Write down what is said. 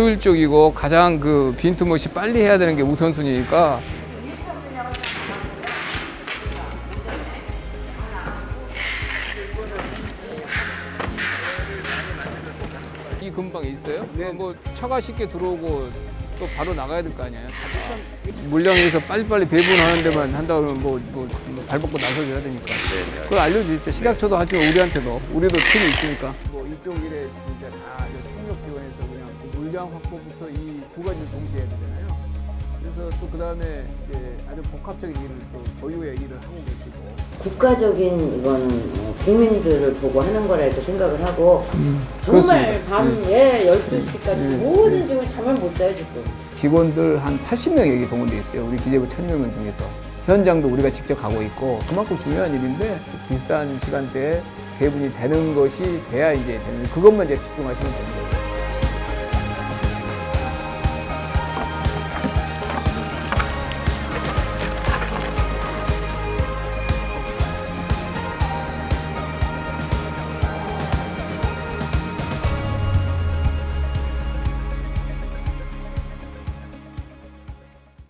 효율적이고 가장 그 빈틈없이 빨리 해야 되는 게 우선순위니까 이 근방에 있어요? 네. 뭐 차가 쉽게 들어오고 또 바로 나가야 될 거 아니에요? 물량에서 빨리빨리 배분하는 데만 한다 그러면 뭐, 뭐, 발 벗고 나서줘야 되니까. 그걸 알려주십시오. 식약처도 하지만 우리한테도. 우리도 팀이 있으니까. 뭐 이쪽 일에 진짜 다 총력 지원해서 그냥 그 물량 확보부터 이 두 가지를 동시에 해야 되잖아요. 그래서 또 그 다음에 이제 아주 복합적인 일을 또 보유의 일을 하고 계시고. 국가적인 이거는 어, 국민들을 보고 하는 거라 이렇게 생각을 하고 정말 그렇습니다. 밤에 12시까지 네. 모든 직원 잠을 못 자요 지금 직원들 한 80명 여기 동원돼 있어요. 우리 기재부 천여명 중에서. 현장도 우리가 직접 가고 있고 그만큼 중요한 일인데 비슷한 시간대에 배분이 되는 것이 돼야 이제 되는 그것만 이제 집중하시면 됩니다.